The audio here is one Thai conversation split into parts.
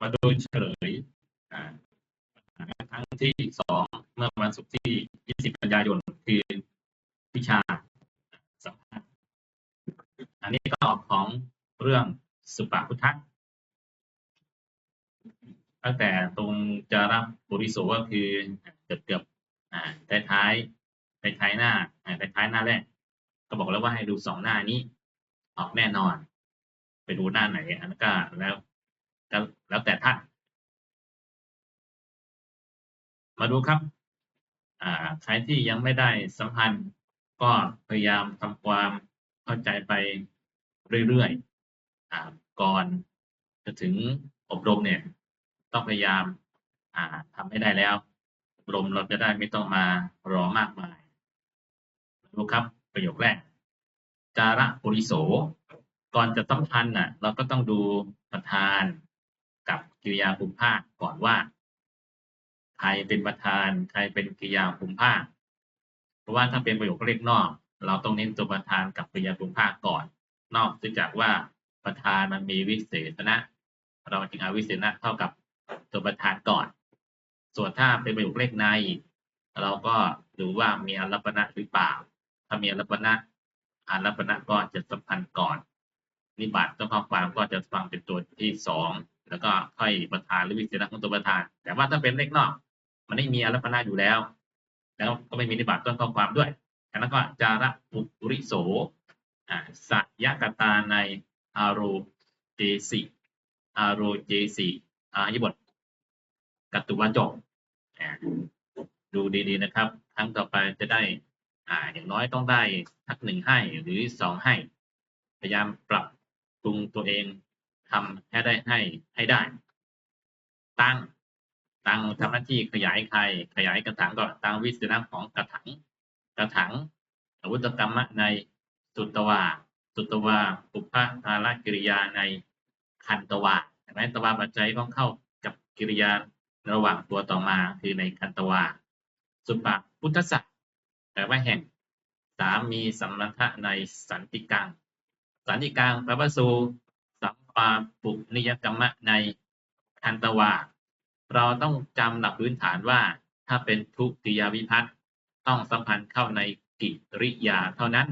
มาดูเฉลยอ่าครั้งที่สองเมื่อวันศุกร์ที่ 20 กันยายน คือวิชาสัมพันธ์อันนี้ก็ออกของเรื่องสุปาพุทธะตั้งแต่ตรงจารับปุริโสก็คือเกือบเกือบๆท้ายท้ายท้ายท้ายหน้าอ่าท้ายท้ายหน้าแรก ก็บอกแล้วว่าให้ดูสองหน้านี้ ออกแน่นอน ไปดูหน้าไหนอันนั้นก็แล้ว แล้วแล้วแต่ท่าน มาดูครับใครที่ยังไม่ได้สัมพันธ์ ก็พยายามทำความเข้าใจไปเรื่อยๆอก่อนจะถึงอบรมเนี่ย ต้องพยายามาทำให้ได้แล้ว อบรมเราจะได้ไม่ต้องมารอมากมายมาดูครับประโยคแรก จาระปุริโส ก่อนจะต้องทันน่ะ เราก็ต้องดูประธาน กับกิริยาภูมิภาคก่อนว่า ใครเป็นประธาน ใครเป็นกิริยาภูมิภาค เพราะว่าถ้าเป็นประโยคเลขนอก เราต้องเน้นตัวประธานกับกริยาภูมิภาคก่อน นอกจากว่าประธานมันมีวิเศษณะเราจึงเอาวิเศษณะเท่ากับตัวประธานก่อน ส่วนถ้าเป็นประโยคเลขใน เราก็ดูว่ามีอรัปนะหรือเปล่า ถ้ามีอรัปนะอารัปนะก็จะสัมพันธ์ก่อนนิบัติต้องข้อความก็จะฟังเป็นตัวที่สอง แล้วก็ค่อยประธานหรือวิเศษณะของตัวประธาน แต่ว่าถ้าเป็นเลขนอก มันไม่มีอรัปนะอยู่แล้ว แล้วก็ไม่มีนิบัติต้นข้อความด้วยฉะนั้นก็จาระปุริโสอ่าสัยกตาในอาโรเจสิอาโรเจสิอายิบทกัตตุวาจกอ่าดูดีๆนะครับ ครั้งต่อไปจะได้อ่าอย่างน้อยต้องได้ทักหนึ่งให้หรือสองให้ พยายามปรับปรุงตัวเอง ทำให้ได้ให้ให้ได้ ตั้งตั้งทำหน้าที่ขยายใคร ขยายกระถางก็ตังวิสนะของกระถางกระถางอาวุธกรรมะในสุตตวาสุตตวาปุพพะอาลกิริยาในคันตวาเห็นไหมตวาปัจจัยต้องเข้ากับกิริยาระหว่างตัวต่อมาคือในคันตวาสุปะพุทธศักดิ์แปลว่าแห่งสามมีสัมมัทะในสันติกัง สันติกังแปลว่าสู ปาปุนิยกรรมะในคันตวาเราต้องจำหลักพื้นฐานว่า ถ้าเป็นทุติยวิพัฒน์ต้องสัมพันธ์เข้าในกิริยาเท่านั้น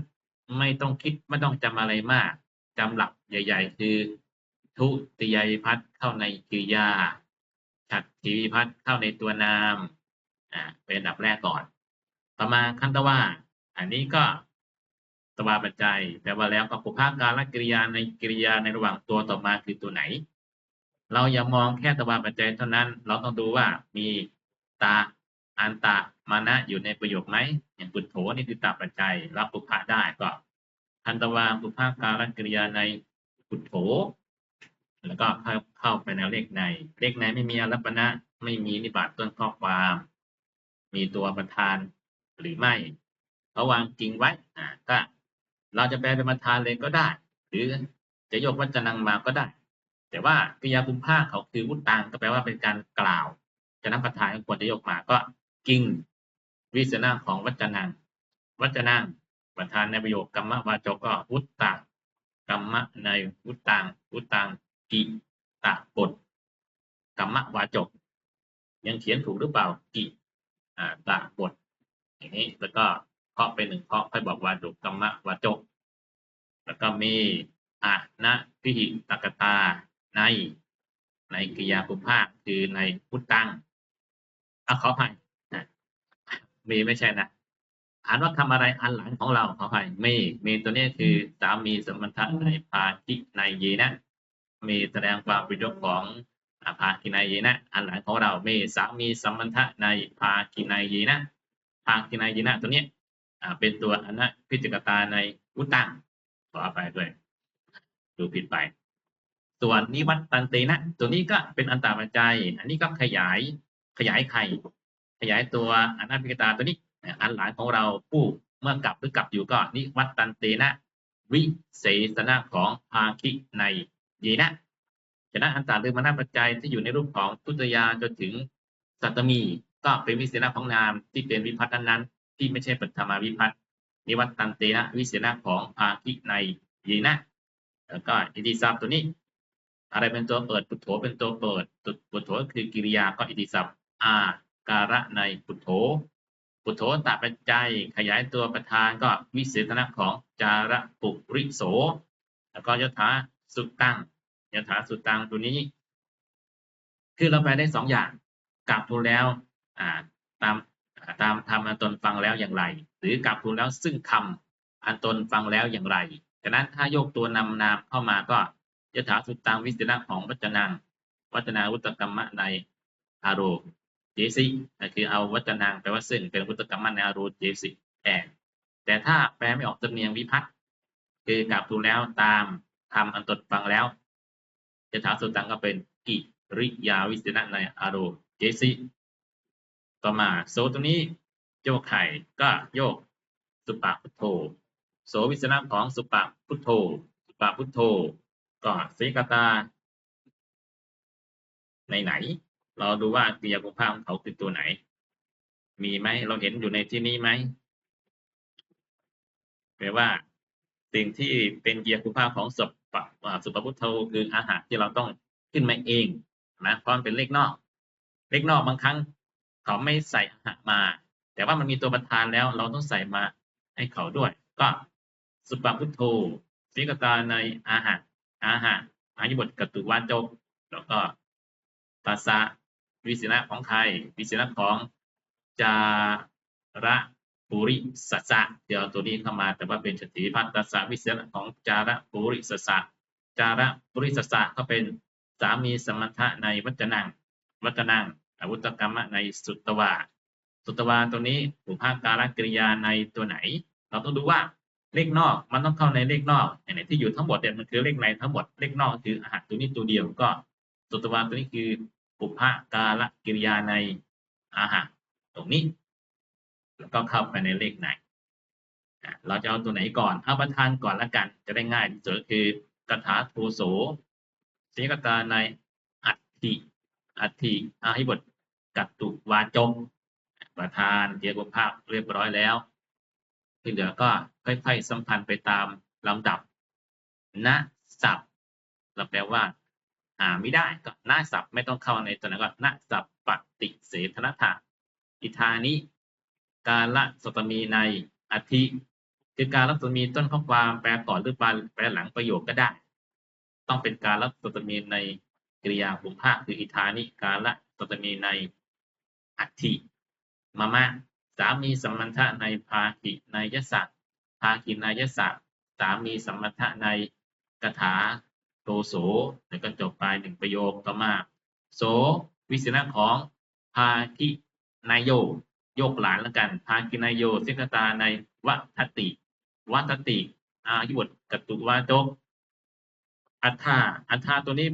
ไม่ต้องคิดไม่ต้องจำอะไรมากจำหลักใหญ่ ๆ คือ ทุติยวิพัฒน์เข้าในกิริยาฉัตติวิพัฒน์เข้าในตัวนามอ่าเป็นอันดับแรกก่อน ต่อมาคันตวาอันนี้ก็ ตวาปัจจัยแปลว่าแล้วก็ปุพพาการกิริยาในกิริยาในระหว่างตัวต่อมาคือตัวไหน เราอย่ามองแค่ตวาปัจจัยเท่านั้น เราต้องดูว่ามีตาอันตะมานะอยู่ในประโยคไหมอย่างปุถโธนี่คือตาปัจจัย รับปุพพะได้ก็ทันตวาปุพพาการกิริยาในปุถโธแล้วก็เข้าเข้าไปในเลขใน เลขในไม่มีอรัปนะไม่มีนิบาตต้นข้อความ มีตัวประธานหรือไม่เขาวางจริงไว้อ่าก็ เราจะแปลเป็นประธานเลยก็ได้ หรือจะยกวัจนังมาก็ได้ แต่ว่ากิยาภูมิภาคเขาคือวุตตังก็แปลว่าเป็นการกล่าวฉะนั้นประธานก็ควรจะยกมาก็กิ่งวิสนาของวัจนังวัจนังประธานในประโยคกรรมวาจกก็วุตตะกรรมะในวุตตังวุตตังกิตะบทกรรมวาจก ยังเขียนถูกหรือเปล่ากิอ่าตะบทอย่างนี้แล้วก็ เคาะไปหนึ่งเคาะค่อยบอกวาจกกรรมวาจก แล้วก็มีอะนะพิหิตกตาในในกิยาภูมิภาคคือในพุทตังอะขอภัยมีไม่ใช่นะอ่านว่าทำอะไรอันหลังของเราขอภัยมีมีตัวนี้คือสามีสมบัติในภาคิในเยนะมีแสดงความเป็นเจ้าของอาภาคินายเยนะ อันหลังของเรามีสามีสมพันธะในภาคินายเยนะภาคินายเยนะตัวเนี้ย เป็นตัวอนะพิจกตาในอุตตังขออภัยด้วย ดูผิดไป ส่วนนิวัตตันเตนะตัวนี้ก็เป็นอันตาปัจจัย อันนี้ก็ขยายขยายไข่ขยายตัวอนาพิกตาตัวนี้อันหลังของเราผู้เมื่อกลับหรือกลับอยู่ก็นิวัตตันเตนะวิเศษณะของภาคิในเยนะฉะนั้นอันตราลือมนาปัจจัยที่อยู่ในรูปของทุตยาจนถึงสัตมี ก็เป็นวิเศษณะของนามที่เป็นวิพัฒน์นั้น ที่ไม่ใช่ปัตมาวิพัฒน์นิวัตตันเตนะวิเศษณะของภาคิในเยนะแล้วก็อิติศัพท์ตัวนี้ อะไรเป็นตัวเปิดพุทโธเป็นตัวเปิดตุพุทโธคือกิริยาก็อิติศัพท์อาการะในพุทโธพุทโธตปัจจัยขยายตัวประธานก็วิเศษณะของจาระปุริโส แล้วก็ยถาสุตังยถาสุตังตัวนี้ คือเราแปได้สองอย่างกลับทูแล้วอ่าตาม ตามธรรมอันตนฟังแล้วอย่างไร หรือกลับทูลแล้วซึ่งคำอันตนฟังแล้วอย่างไรฉะนั้นถ้าโยกตัวนำนามเข้ามาก็ยถาสุตังวิเศษณะของวัจนังวัจนาวุตกรรมะในอารมณ์เจสิคือเอาวัจนังแปลว่าซึ่งเป็นวุตกรรมะในอารมณ์เจสิแทนแต่ถ้าแปลไม่ออกจำเนียงวิพัฒน์คือกลับทูลแล้วตามทำอันตนฟังแล้วยถาสุตังก็เป็นกิริยาวิเศษณะในอารมณ์เจสิ ต่อมาโซตรงนี้โยกไข่ก็โยกสุปะพุทโธโสวิสนะของสุปะพุทโธสุปะพุทโธก็สีกตาในไหน เราดูว่ากิริยากุภาพของเขาคือตัวไหน มีไหมเราเห็นอยู่ในที่นี้ไหมแปลว่าสิ่งที่เป็นกิริยากุภาพของสุปะสุปะพุทโธคืออาหารที่เราต้องขึ้นมาเองนะเพราะมันเป็นเลขนอก เลขนอกบางครั้ง เขาไม่ใส่หารมา แต่ว่ามันมีตัวประธานแล้ว เราต้องใส่มาให้เขาด้วย ก็สุปพุทโธสิกตาในอาหารอาหารอายุบทกตุวาจก แล้วก็ภาษาวิสินะของใครวิสินะของจาระปุริสัสะเดี๋ยวตัวนี้เข้ามา แต่ว่าเป็นสติพัฒตสะวิสินะของจาระปุริสัสะจาระปุริสัสะก็เป็นสามีสมถะในวัจนังวัจนัง อาวุตกรรมะในสุตวาสุตวาตัวนี้อุปาการกริยาในตัวไหน เราต้องดูว่าเลขนอกมันต้องเข้าในเลขนอกไหนที่อยู่ทั้งหมดเนี่ยมันคือเลขในทั้งหมดเลขนอกคืออาหารตัวนี้ตัวเดียวก็สุตวาตัวนี้คืออุปาการกิริยาในอาหารตรงนี้ แล้วก็เข้าไปในเลขไหนเราจะเอาตัวไหนก่อนเอาประธานก่อนละกัน จะได้ง่ายที่สุดคือกถาโทโสสีกตาในอัตติ อัติอาหิบทกัตตุวาจงประธานเกียรติภาพเรียบร้อยแล้ว ที่เหลือก็ค่อยๆสัมพันธ์ไปตามลำดับณศัพท์เราแปลว่าหาไม่ได้ก็ณศัพไม่ต้องเข้าในตัวนั้นก็ณศัพปฏิเสธนถะอิทานิการละสตมีในอธิคือการละสตมีต้นข้อความแปลก่อนหรือแปลหลังประโยคก็ได้ ต้องเป็นการละสตมีใน ริยาบุพภาคคืออิทานิการละสตมีในอัติมามะสามีสัมมันทะในภากิในยศักภากินายศักสามีสัมมันทะในกถาโตโสแล้วก็จบไปหนึ่งประโยคต่อมาโสวิสินะของภากินายโยโยกหลานแล้วกันภากินายโยสิกตาในวัตติวัตติอายุบทกตุวาโตอัฏฐาอัฏฐาตัวนี้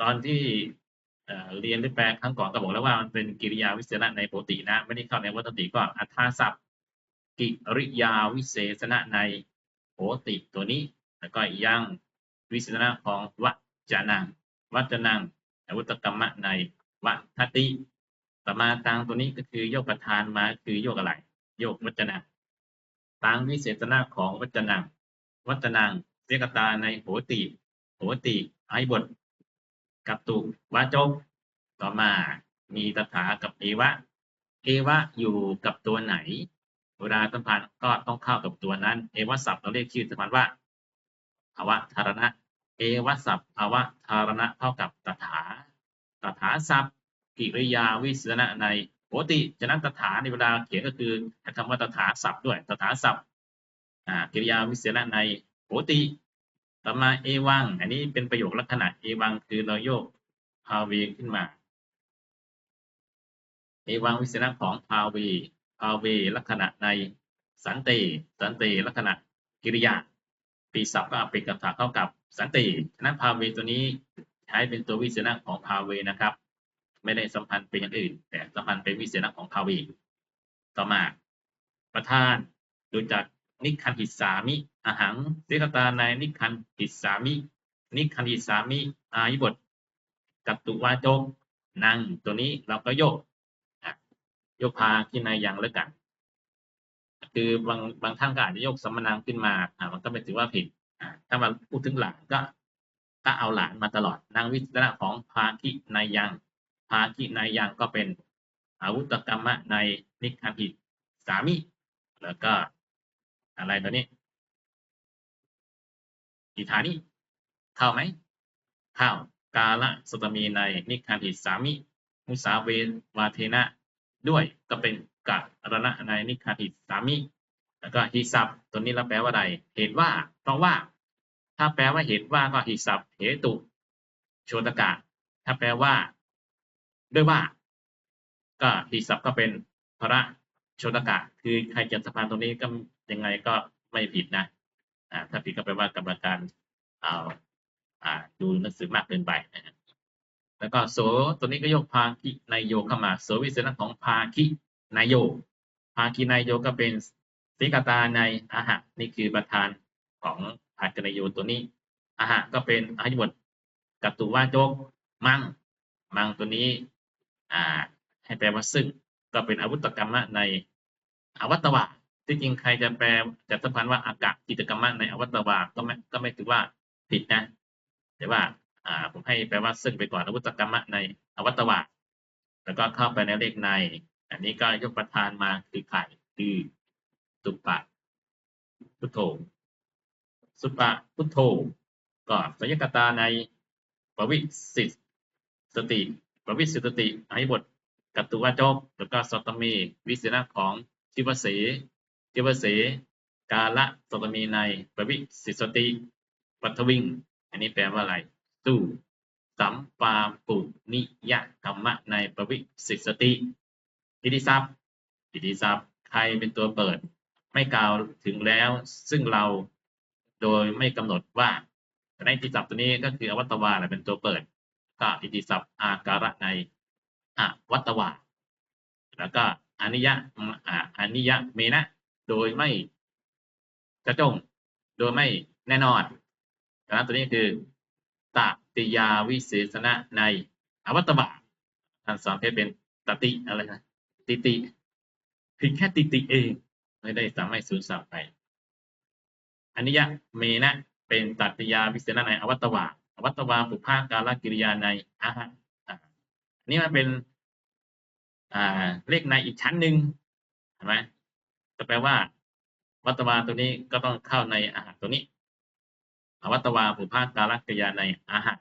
ตอนที่เรียนหรือแปลครั้งก่อนก็บอกแล้วว่ามันเป็นกิริยาวิเศษณะในปกตินะ ไม่ได้เข้าในวัตติก็อัฏฐาศัพท์ กิริยาวิเศษณะในปกติตัวนี้ แล้วก็ยังวิเศษณะของวัจนังวัจนังวุตกรรมะในวัตติต่อมาตังตัวนี้ก็คือโยกประธานมาคือโยกอะไร โยกวัจนังตังวิเศษณะของวัจนังวัจนังเสกตาในโหติโหติไอบท กับตุวาจกต่อมา มีตถากับเอวะ เอวะอยู่กับตัวไหน เวลาสัมพันธ์ก็ต้องเข้ากับตัวนั้น เอวะศัพท์เราเรียกชื่อสัมพันธ์ว่าภาวะธารณะ เอวะศัพท์ภาวะธารณะเท่ากับตถา ตถาศัพท์กิริยาวิสณะในปกติฉะนั้นตถาในเวลาเขียนก็คือใช้คำว่าตถาศัพท์ด้วย ตถาศัพท์กิริยาวิสณะในปกติ ต่อมาเอวัง อันนี้เป็นประโยคลักษณะเอวังคือเราโยกพาเวขึ้นมาเอวังวิสนะของพาเวพาเวลักษณะในสันติสันติลักษณะกิริยาปีศัพท์ก็เป็นกระถาเข้ากับสันติฉะนั้นพาเวตัวนี้ใช้เป็นตัววิสนะของพาเวนะครับ ไม่ได้สัมพันธ์เป็นอย่างอื่น แต่สัมพันธ์เป็นวิสนะของพาเวต่อมาประธานดูจาก นิคันหิสามิอาหังเสกตาในนิคันหิสามินิคันหิสามิอายุบทกัตตุวาโจนั่งตัวนี้เราก็โยกโยกพาขึ้นในอย่างแล้วกัน คือบางบางท่านก็อาจจะโยกสมนังขึ้นมาอ่ามันก็ไม่ถือว่าผิดถ้ามาพูดถึงหลังก็ก็เอาหลานมาตลอดนางวิสระของภาคินายยังภาคินายยังก็เป็นอาวุธกรรมะในนิคันหิสามิ แล้วก็ อะไรตัวนี้อิธานิเข้าไหมเข้ากาละสตมีในนิคันหิสามิ มุสาเววาเทนะด้วยก็เป็นกะรณะในนิคันหิสามิ แล้วก็ฮิซับตัวนี้เราแปลว่าใดเหตุว่า เพราะว่า ถ้าแปลว่าเหตุว่าก็ฮิซับเหตุโชตกะ ถ้าแปลว่า ด้วยว่า ก็ฮิซับก็เป็นพระโชตกะ คือใครจะสะพานตรงนี้ก็ยังไงก็ไม่ผิดนะถ้าผิดก็แปลว่ากรรมการเอาดูหนังสือมากเกินไปนะแล้วก็โสตัวนี้ก็ยกภาคินายโยเข้ามาโสวิเศษของภาคินายโยภาคินายโยก็เป็นสิกตาในอาหะนี่คือประธานของภาคินายโยตัวนี้อาหะก็เป็นอายุบทกัตตุวาโจกมังมังตัวนี้ให้แปลว่าซึ่งก็เป็นอาวุธกรรมะในอวัตวะ ที่จริงใครจะแปลจะสัมพันธ์ว่าอากาศกิจกรรมะในอวัตวะก็ไม่ก็ไม่ถือว่าผิดนะ แต่ว่าอ่าผมให้แปลว่าซึ่งไปก่อนอวุธกรรมะในอวัตวะแล้วก็เข้าไปในเลขใน อันนี้ก็ยกประธานมาคือไข่คือสุปะพุทโธสุปะพุทโธก็สยกตาในปวิสิทสติปวิสิทสติอหิบทกัตตุวาจกแล้วก็สตมีวิสิณะของชิวเส ชิวเส กาละสตมีในปวิสิสติปัทวิง อันนี้แปลว่าอะไรสู้สัมปาปุนิยกรรมะในปวิสิสติอิติศัพท์อิติศัพท์ใครเป็นตัวเปิด ไม่กล่าวถึงแล้ว ซึ่งเราโดยไม่กำหนดว่าในอิติศัพท์ตัวนี้ก็คืออวัตวาแหละเป็นตัวเปิดก็อิติศัพท์อาการะในอวัตวาแล้วก็อนิยะอ่าอนิยะเมนะ โดยไม่กระจง โดยไม่แน่นอนดังนั้นตัวนี้คือตติยาวิเศษณะในอวัตวาท่านสอนให้เป็นตติอะไรนะติติผิดแค่ติติเองไม่ได้สามารถสูญสับไปอนิยะเมนะเป็นตัติยาวิเศษณะในอวัตวาอวัตวาปุภาการกิริยาในอาหารนี่มันเป็นเลขในอีกชั้นหนึ่งเห็นไหม แปลว่า วัตวาตัวนี้ก็ต้องเข้าในอาหารตัวนี้อวัตวาปุภาคการกยาในอาหาร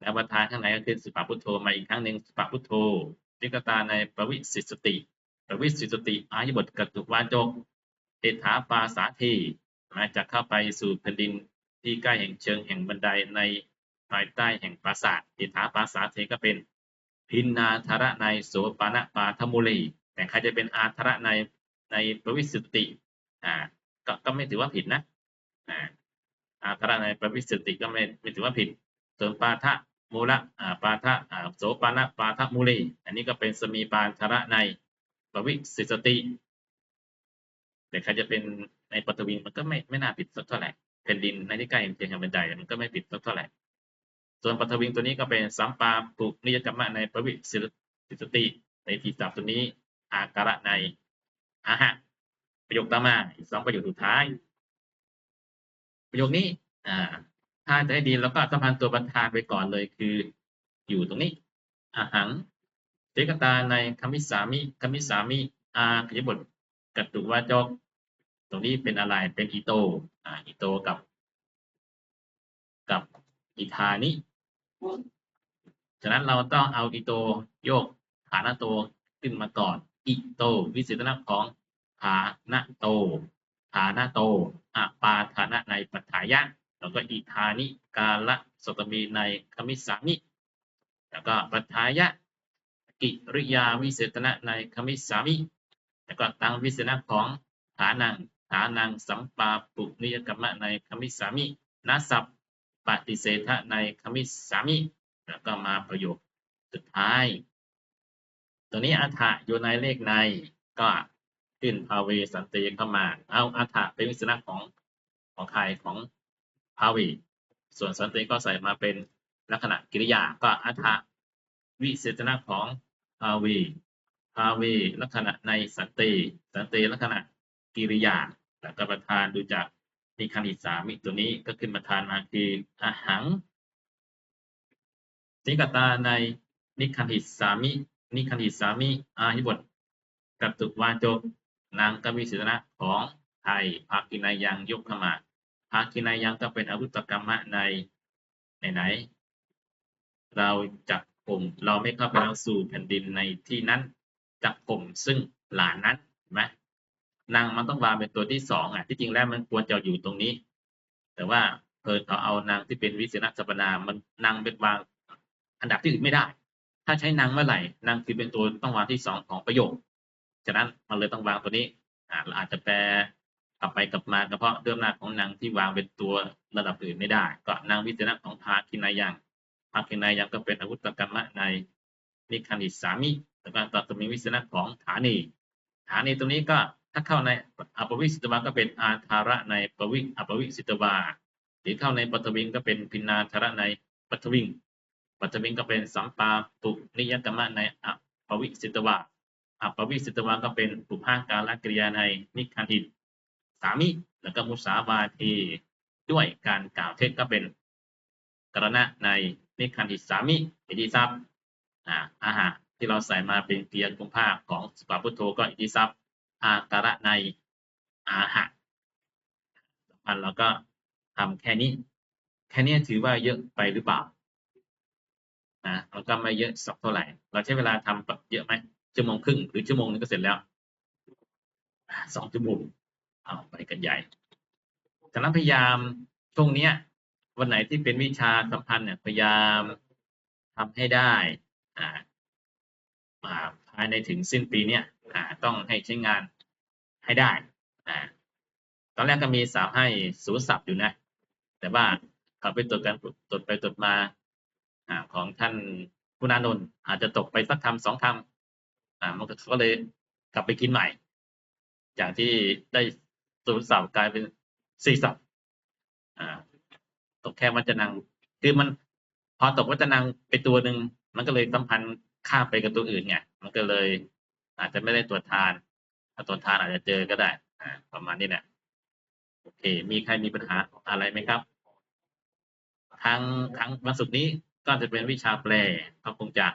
แล้วประธานข้างในก็คือสุปพุทโธมาอีกครั้งหนึ่งสุปพุทโธจิกตาในปวิสิสติปวิสิสติอายุบทกตุวาจกเอถาปาสาเทมาจะเข้าไปสู่แผ่นดินที่ใกล้แห่งเชิงแห่งบันไดในภายใต้แห่งปราสาทเอถาปาสาเทก็เป็นพินนาธระในโสปานะปาทมุลีแต่ใครจะเป็นอาธระใน ในปวิสุทติอ่าก็ก็ไม่ถือว่าผิดนะอ่าอาธรในปวิสุทติก็ไม่ไม่ถือว่าผิดส่วนปาทะมูละอ่าปาทะอ่าโสปานะปาทะมุลีอันนี้ก็เป็นสมีปานธระในปวิสิสติแต่ใครจะเป็นในปฐวินมันก็ไม่ไม่น่าผิดสักเท่าไหร่แผ่นดินในที่ใกล้เคียงกับบันไดมันก็ไม่ผิดสักเท่าไหร่ส่วนปฐวิงตัวนี้ก็เป็นสัมปาปุนิยกรรมะในปวิสิสติในทีศัพท์ตัวนี้อาการะใน อาหะประโยคต่อมาอีกสองประโยคสุดท้าย ประโยคนี้ อ่า ถ้าจะให้ดีแล้วก็สัมพันธ์ตัวประธานไปก่อนเลยคือ อยู่ตรงนี้อาหังเจกตาในคำมิสามิคำมิสามิอาขยบทกัตตุวาจกตรงนี้เป็นอะไรเป็นอิโตอ่าอิโตกับ กับอิธานิฉะนั้นเราต้องเอาอิโตโยกฐานะโตขึ้นมาก่อน อิโต วิสิตนะของฐานะโตฐานะโตอะปาฐานะในปัจถายะ แล้วก็อิธานิกาละสตมีในคมิสามิ แล้วก็ปัจถายะ กิริยาวิเศษณะในคมิสามิ แล้วก็ตังวิเศษณะของฐานังฐานังสัมปาปุนิยกรรมะในคมิสามินัสัพปฏิเสธในคมิสามิ แล้วก็มาประโยคสุดท้าย ตัวนี้อัฐะอยู่ในเลขในก็ขึ้นภาเวสันติเข้ามา เอาอัฐะเป็นวิสนะของของใครของภาเวส่วนสันติก็ใส่มาเป็นลักษณะกิริยาก็อัฐะวิเศษณะของภาเวภาเวลักษณะในสันติสันติลักษณะกิริยาแล้วก็ประธานดูจากมีคณิตสามิตัวนี้ก็ขึ้นมาทานมาคืออาหังสิกตาในนิคันหิสามิ นิคันหิสามิอาหิบทกัตตุวาจกนางกวิสิทนะของไทยภากินายังยกขมาภากินายังก็เป็นอาวุธกรรมะในไหนไหน เราจับกลุ่มเราไม่เข้าไปแล้วสู่แผ่นดินในที่นั้นจับกลุ่มซึ่งหลานนั้นเห็นไหมนางมันต้องวางเป็นตัวที่สองอะที่จริงแล้วมันควรจะอยู่ตรงนี้ แต่ว่าเพิ่นเขาเอานางที่เป็นวิเศษสัปนามันนางเป็นวางอันดับที่อื่นไม่ได้ ถ้าใช้นางเมื่อไหร่นางคือเป็นตัวต้องวางที่สองของประโยค ฉะนั้นมันเลยต้องวางตัวนี้อ่าเราอาจจะแปลกลับไปกลับมาก็เพราะด้วยอำนาของนางที่วางเป็นตัวระดับอื่นไม่ได้ ก็นางวิเศษของภาคินายังภาคินายังก็เป็นอาวุธกรรมะในนิคันิสามิแล้วก็ตัดมีวิเศษของฐานีฐานีตรงนี้ก็ถ้าเข้าในอปวิสิตวาก็เป็นอาธาระในปวิอปวิสิตวาหรือเข้าในปัทวิงก็เป็นพินาธาระในปัทวิง ปัทวิงก็เป็นสัมปาปุนิยกรรมะในอปวิสิตวาอปวิสิตวาก็เป็นปุพาการกริยาในนิคันธิสามิ แล้วก็มุสาวาทีด้วยการกล่าวเท็จก็เป็นกรณะในนิคันธิสามิอิติทรัพย์อาหารที่เราใส่มาเป็นเกียรกุมภาของสปาพุทโธก็อิติทรัพย์อาการะในอาหารมันเราก็ทำแค่นี้ แค่นี้ถือว่าเยอะไปหรือเปล่า นะเราก็ไม่เยอะสักเท่าไหร่ เราใช้เวลาทำแบบเยอะไหมชั่วโมงครึ่งหรือชั่วโมงนึงก็เสร็จแล้วสองชั่วโมงเอาไปกันใหญ่ฉะนั้นพยายามช่วงเนี้ย วันไหนที่เป็นวิชาสัมพันธ์เนี่ยพยายามทำให้ได้อ่าภายในถึงสิ้นปีเนี้ยอ่าต้องให้ใช้งานให้ได้อ่าตอนแรกก็มีสามให้ศูนย์ศัพท์อยู่นะ แต่ว่าเขาไปตรวจกันตรวจไปตรวจมา อของท่านคุณานนท์อาจจะตกไปสักคำสองคำอ่ามันก็เขาเลยกลับไปกินใหม่ จากที่ได้ศูนย์ศัพท์กลายเป็นสี่ศัพท์อ่าตกแค่วัจนัง คือมันพอตกวัจนังไปตัวหนึ่งมันก็เลยสัมพันธ์ข้ามไปกับตัวอื่นไงมันก็เลย อาจจะไม่ได้ตรวจทานถ้าตรวจทานอาจจะเจอก็ได้อ่าประมาณนี้แหละโอเค มีใครมีปัญหาอะไรไหมครับ ทางทางวันศุกร์นี้ ก็จะเป็นวิชาแปลก็คงจะ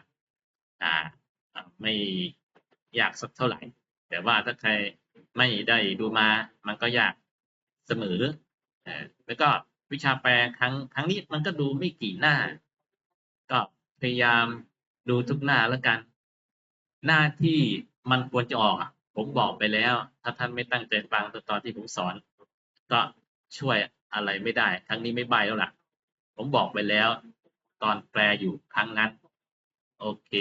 อ่าไม่ยากสักเท่าไหร่ แต่ว่าถ้าใครไม่ได้ดูมา มันก็ยากเสมอแล้วก็วิชาแปลครั้งครั้งนี้มันก็ดูไม่กี่หน้า ก็พยายามดูทุกหน้าแล้วกัน หน้าที่มันควรจะออกผมบอกไปแล้ว ถ้าท่านไม่ตั้งใจฟังตอนที่ผมสอน ก็ช่วยอะไรไม่ได้ ครั้งนี้ไม่ใบแล้วล่ะ ผมบอกไปแล้ว ตอนแปลอยู่ครั้งนั้น โอเค